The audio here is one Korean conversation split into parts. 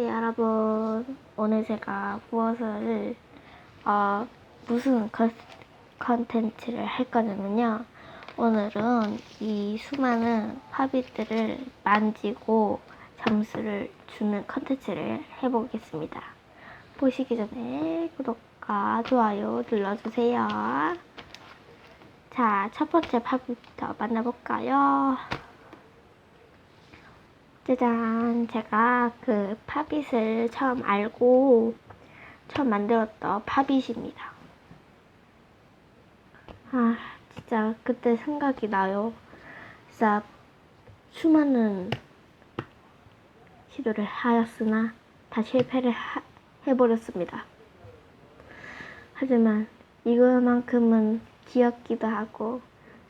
네, 여러분. 오늘 제가 무엇을, 어, 무슨 컨- 컨텐츠를 할 거냐면요. 오늘은 이 수많은 팝잇들을 만지고 점수를 주는 컨텐츠를 해보겠습니다. 보시기 전에 구독과 좋아요 눌러주세요. 자, 첫 번째 팝잇부터 만나볼까요? 짜잔, 제가 그 팝잇을 처음 알고 처음 만들었던 팝잇입니다. 아, 진짜 그때 생각이 나요. 진짜 수많은 시도를 하였으나 다 실패를 하- 해버렸습니다. 하지만 이거만큼은 귀엽기도 하고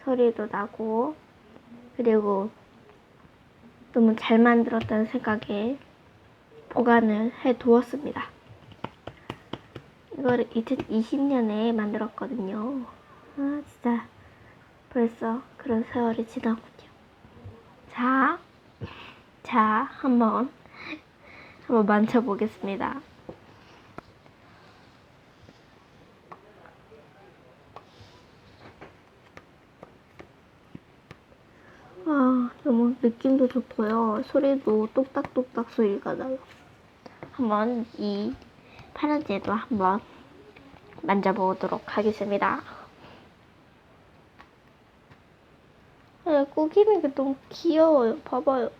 소리도 나고 그리고 너무 잘 만들었다는 생각에 보관을 해 두었습니다. 이거를 2020년에 만들었거든요. 아, 진짜 벌써 그런 세월이 지나군요. 자, 자, 한번, 한번 만져보겠습니다. 아, 너무 느낌도 좋고요. 소리도 똑딱똑딱 소리가 나요. 한번 이 파란지도 한번 만져보도록 하겠습니다. 아, 게 너무 귀여워요. 봐봐요.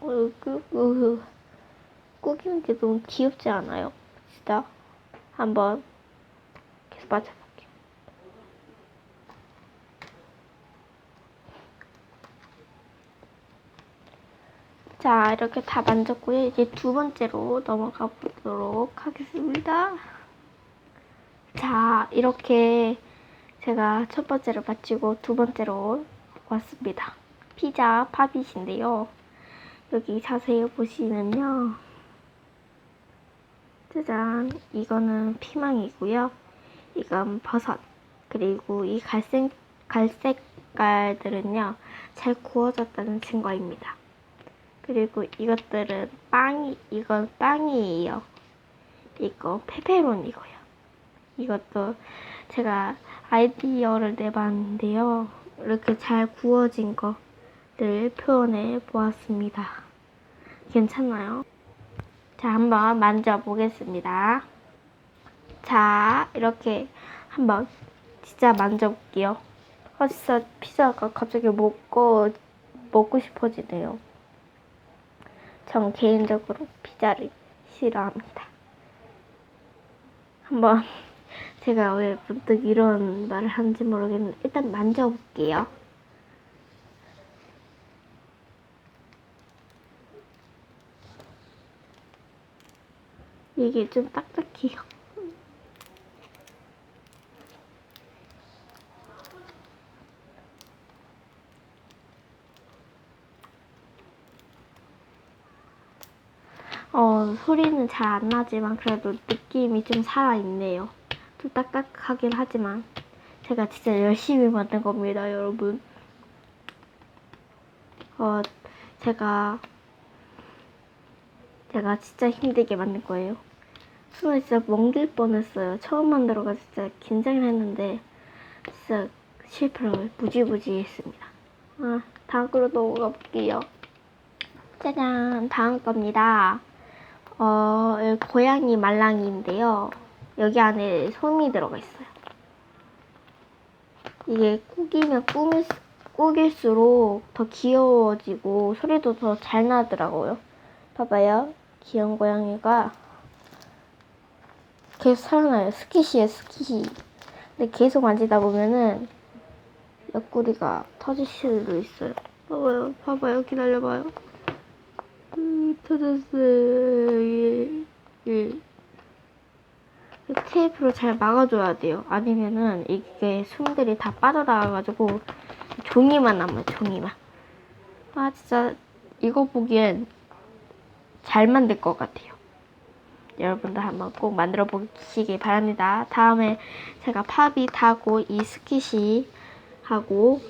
게 너무 귀엽지 않아요? 진짜. 한번 계속 맞춰볼게요. 자, 이렇게 다 만졌고요. 이제 두 번째로 넘어가 보도록 하겠습니다. 자, 이렇게 제가 첫 번째를 마치고 두 번째로 왔습니다. 피자 팝잇인데요. 여기 자세히 보시면요. 짜잔, 이거는 피망이고요. 이건 버섯. 그리고 이 갈색, 갈색깔들은요, 잘 구워졌다는 증거입니다. 그리고 이것들은 빵이, 이건 빵이에요. 이거 페페론이고요. 이것도 제가 아이디어를 내봤는데요. 이렇게 잘 구워진 거를 표현해 보았습니다. 괜찮나요? 자, 한번 만져보겠습니다. 자, 이렇게 한번 진짜 만져볼게요. 어, 진짜 피자가 갑자기 먹고, 먹고 싶어지네요. 전 개인적으로 피자를 싫어합니다. 한번 제가 왜 문득 이런 말을 하는지 모르겠는데 일단 만져볼게요. 이게 좀 딱딱해요. 어, 소리는 잘 안 나지만 그래도 느낌이 좀 살아있네요. 좀 딱딱하긴 하지만 제가 진짜 열심히 만든 겁니다, 여러분. 어, 제가 제가 진짜 힘들게 만든 거예요. 손을 진짜 멍들 뻔했어요. 처음 만들어가 진짜 긴장을 했는데 진짜 실패를 무지무지 했습니다. 아, 다음 거로 넘어가 볼게요. 짜잔, 다음 겁니다. 어, 고양이 말랑이인데요. 여기 안에 솜이 들어가 있어요. 이게 꾸기면 꾸밀, 꾸길수록 더 귀여워지고 소리도 더 잘 나더라고요. 봐봐요. 귀여운 고양이가 계속 살아나요. 스키시에 스키시. 근데 계속 만지다 보면은 옆구리가 터질 수도 있어요. 봐봐요. 봐봐요. 기다려봐요. 예. 테이프로 잘 막아줘야 돼요. 아니면은 이게 숨들이 다 빠져나가가지고 종이만 남아요. 종이만. 아 진짜 이거 보기엔 잘 만들 것 같아요. 여러분도 한번 꼭 만들어 보시기 바랍니다. 다음에 제가 팝잇하고 이 스키시 하고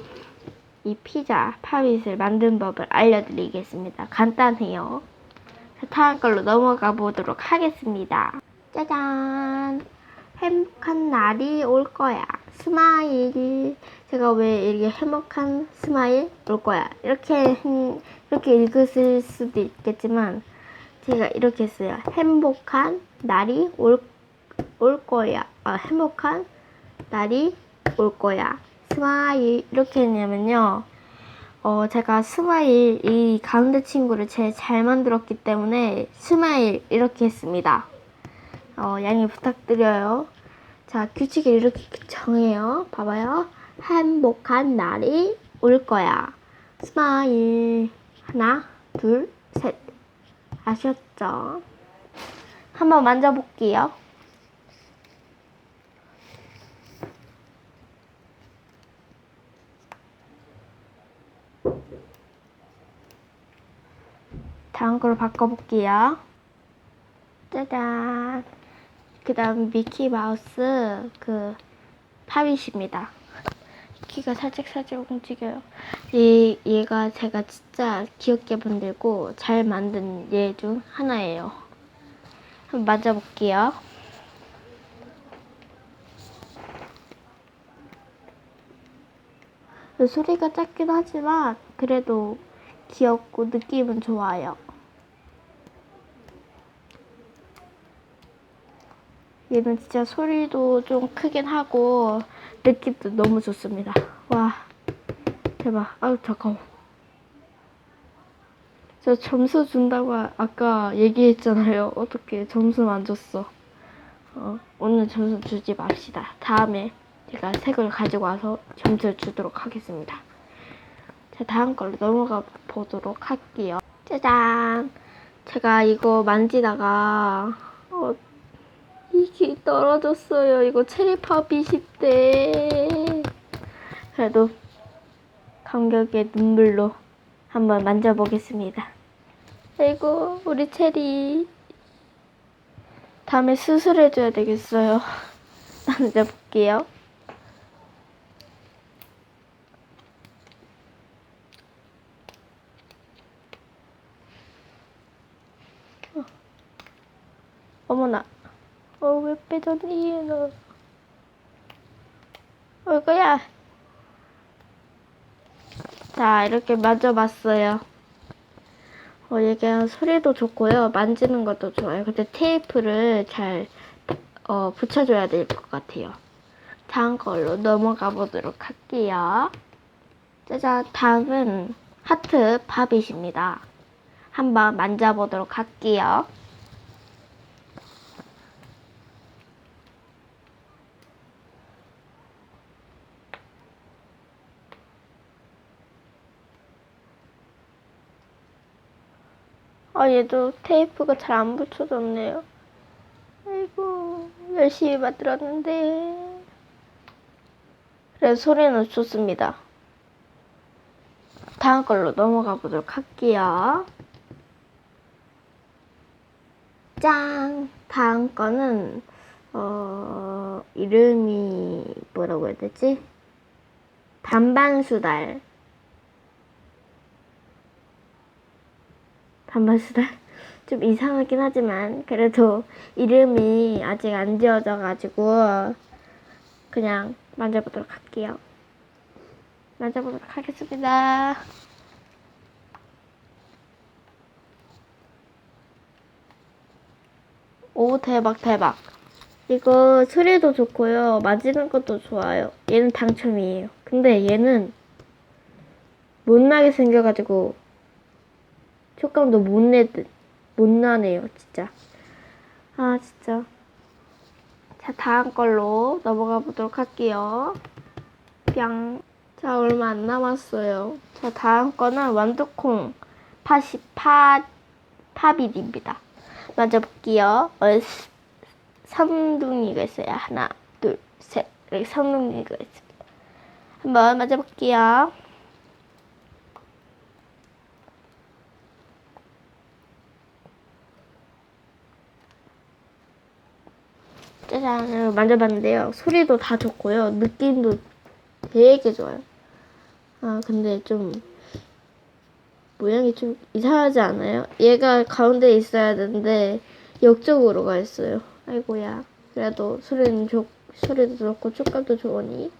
이 피자 팝잇을 만든 법을 알려드리겠습니다. 간단해요. 다음 걸로 넘어가 보도록 하겠습니다. 짜잔! 행복한 날이 올 거야. 스마일. 제가 왜 이렇게 행복한 스마일 올 거야. 이렇게, 음, 이렇게 읽으실 수도 있겠지만, 제가 이렇게 했어요. 행복한 날이 올, 올 거야. 아, 행복한 날이 올 거야. 스마일. 이렇게 했냐면요. 어, 제가 스마일 이 가운데 친구를 제일 잘 만들었기 때문에 스마일 이렇게 했습니다. 어, 양해 부탁드려요. 자, 규칙을 이렇게 정해요. 봐봐요. 행복한 날이 올 거야. 스마일. 하나, 둘, 셋. 아셨죠? 한번 만져볼게요. 다음 걸로 바꿔볼게요. 짜잔. 그 다음 미키 마우스 그 팝잇입니다. 키가 살짝 살짝 움직여요. 얘, 얘가 제가 진짜 귀엽게 만들고 잘 만든 얘 중 하나예요. 한번 만져볼게요. 소리가 작긴 하지만 그래도 귀엽고 느낌은 좋아요. 얘는 진짜 소리도 좀 크긴 하고 느낌도 너무 좋습니다. 와 대박. 아유 잠깐만. 저 점수 준다고 아- 아까 얘기했잖아요. 어떻게 점수 안 줬어. 어, 오늘 점수 주지 맙시다. 다음에 제가 새걸 가지고 와서 점수를 주도록 하겠습니다. 자, 다음 걸로 넘어가 보도록 할게요. 짜잔! 제가 이거 만지다가, 어, 이게 떨어졌어요. 이거 체리팝이 10대. 그래도 감격의 눈물로 한번 만져보겠습니다. 아이고, 우리 체리. 다음에 수술해줘야 되겠어요. 만져볼게요. 어머나. 어, 왜 빼졌니, 너. 어이구야. 자, 이렇게 만져봤어요. 어, 이게 소리도 좋고요. 만지는 것도 좋아요. 근데 테이프를 잘, 어, 붙여줘야 될 것 같아요. 다음 걸로 넘어가 보도록 할게요. 짜잔, 다음은 하트 바빗입니다. 한번 만져보도록 할게요. 아, 얘도 테이프가 잘 안 붙여졌네요. 아이고, 열심히 만들었는데. 그래서 소리는 좋습니다. 다음 걸로 넘어가 보도록 할게요. 짠! 다음 거는, 어, 이름이 뭐라고 해야 되지? 반반수달. 반반수달? 좀 이상하긴 하지만, 그래도 이름이 아직 안 지어져가지고, 그냥 만져보도록 할게요. 만져보도록 하겠습니다. 오, 대박, 대박. 이거 소리도 좋고요. 만지는 것도 좋아요. 얘는 당첨이에요. 근데 얘는 못나게 생겨가지고 촉감도 못 내듯 못 나네요, 진짜. 아, 진짜. 자, 다음 걸로 넘어가 보도록 할게요. 뿅. 자, 얼마 안 남았어요. 자, 다음 거는 완두콩 파시 파 파빗입니다. 먼저 볼게요. 어, 스- 삼둥이가 있어요. 하나, 둘, 셋. 이렇게 삼둥이가 있습니다. 한번 맞아 볼게요. 짜잔, 만져봤는데요. 소리도 다 좋고요. 느낌도 되게 좋아요. 아, 근데 좀 모양이 좀 이상하지 않아요? 얘가 가운데 있어야 되는데 역적으로 가 있어요. 아이고야. 그래도 소리는 좋, 소리도 좋고 촉감도 좋으니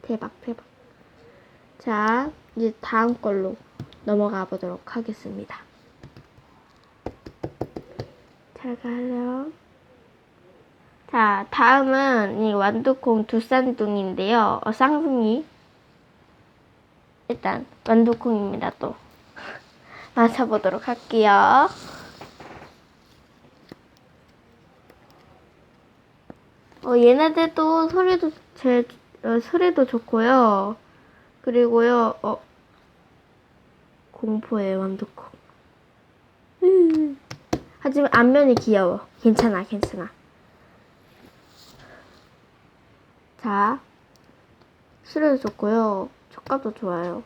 대박 대박. 자 이제 다음 걸로 넘어가 보도록 하겠습니다. 잘 가요. 자 다음은 이 완두콩 두산둥인데요. 어, 쌍둥이. 일단 완두콩입니다 또. 맞춰보도록 할게요. 어, 얘네들도 소리도 제 어, 소리도 좋고요. 그리고요, 어, 공포의 완두콩. 음. 하지만 앞면이 귀여워. 괜찮아, 괜찮아. 자, 소리도 좋고요. 촉감도 좋아요.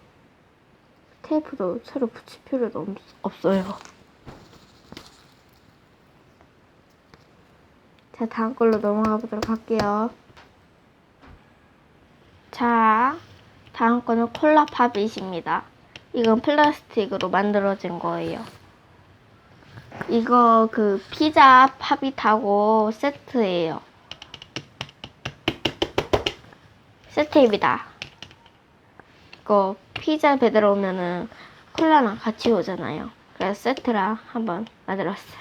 테이프도 새로 붙일 필요도 없, 없어요. 자, 다음 걸로 넘어가 보도록 할게요. 자, 다음 거는 콜라 팝잇입니다. 이건 플라스틱으로 만들어진 거예요. 이거 그 피자 팝잇하고 세트예요. 세트입니다. 이거 피자 배달 오면은 콜라랑 같이 오잖아요. 그래서 세트랑 한번 만들었어요.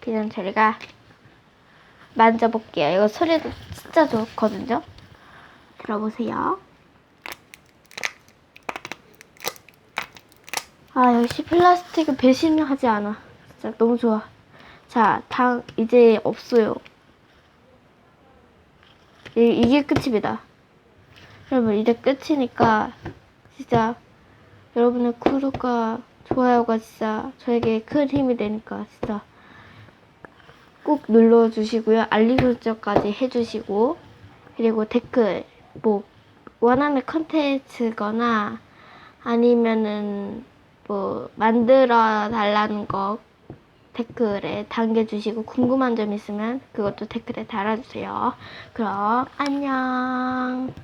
그냥 저희가 만져볼게요. 이거 소리도 진짜 좋거든요. 들어보세요. 아, 역시 플라스틱은 배신하지 않아. 진짜 너무 좋아. 자, 당, 이제 없어요. 이, 이게 끝입니다. 여러분, 이제 끝이니까, 진짜, 여러분의 구독과 좋아요가 진짜 저에게 큰 힘이 되니까, 진짜, 꼭 눌러주시고요. 알림 설정까지 해주시고, 그리고 댓글, 뭐, 원하는 컨텐츠거나, 아니면은, 뭐, 만들어 달라는 거 댓글에 남겨주시고, 궁금한 점 있으면 그것도 댓글에 달아주세요. 그럼, 안녕.